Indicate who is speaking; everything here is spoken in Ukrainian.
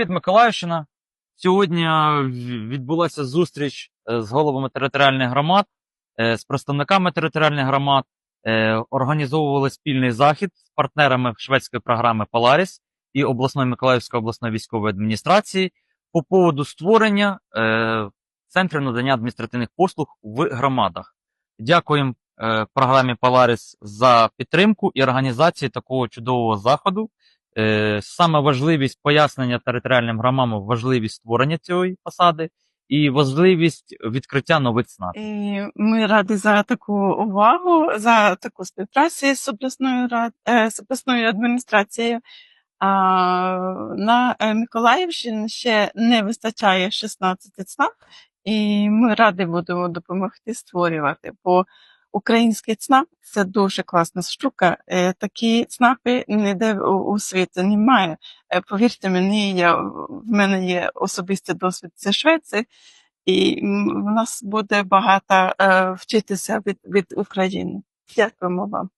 Speaker 1: Від Миколаївщина. Сьогодні е, відбулася зустріч е, з головами територіальних громад, е, з представниками територіальних громад. Організовували спільний захід з партнерами шведської програми Polaris і обласної Миколаївської обласної військової адміністрації по поводу створення центрів надання адміністративних послуг в громадах. Дякуємо програмі Polaris за підтримку і організацію такого чудового заходу. Е, Саме важливість пояснення територіальним громадам важливість створення цієї посади і важливість відкриття нових ЦНАП.
Speaker 2: І ми раді за таку увагу, за таку співпрацю з обласною рад, е, з обласною адміністрацією. А на е, Миколаївщині ще не вистачає 16 ЦНАП, і ми раді будемо допомогти створювати. Бо український ЦНАП це дуже класна штука. Е, Такі ЦНАПи ніде у, світі немає. Е, Повірте мені, я, в мене є особистий досвід зі Швеції. І в нас буде багато е, вчитися від, від України. Дякуємо вам.